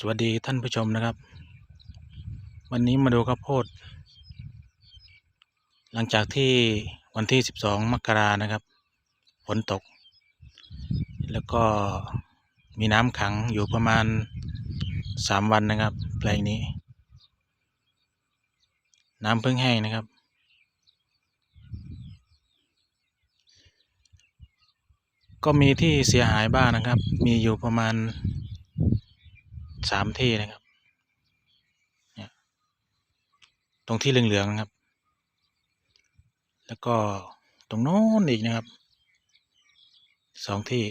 สวัสดีท่านผู้ชมนะครับ วันนี้มาดูข้าวโพด หลังจากที่วันที่ 12 มกรานะครับฝนตก แล้วก็มีน้ำขังอยู่ประมาณ 3 วันนะครับ แปลงนี้ น้ำเพิ่งแห้งนะครับ ก็มีที่เสียหายบ้างนะครับ มีอยู่ประมาณ สามที่นะครับเนี่ยตรงที่เหลืองๆนะครับ แล้วก็ตรงโน้นอีกนะครับสองที่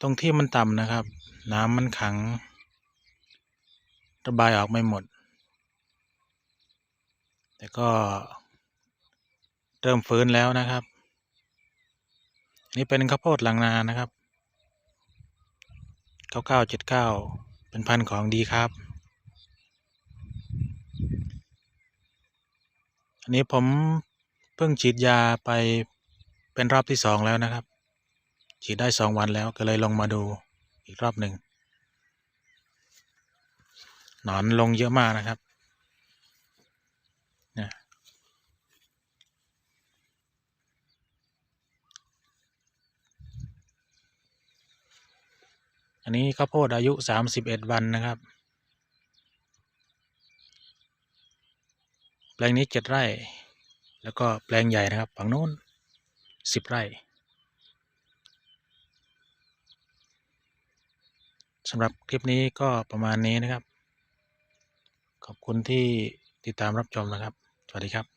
ตรงที่มันต่ำนะครับ น้ำมันขัง ระบายออกไม่หมด แต่ก็เริ่มฟื้นแล้วนะครับ นี่เป็นข้าวโพดหลังนานะครับ เก้าเก้าเจ็ดเก้าเป็นพันธุ์ของดีครับ อันนี้ผมเพิ่งฉีดยาไปเป็นรอบที่สองแล้วนะครับ ฉีดได้สองวันแล้วก็เลยลงมาดูอีกรอบหนึ่งหนอนลงเยอะมากนะครับ อันนี้ข้าวโพดอายุสามสิบเอ็ดวันนะครับ แปลงนี้เจ็ดไร่ แล้วก็แปลงใหญ่นะครับฝั่งโน้นสิบไร่สำหรับคลิปนี้ก็ประมาณนี้นะครับ ขอบคุณที่ติดตามรับชมนะครับ สวัสดีครับ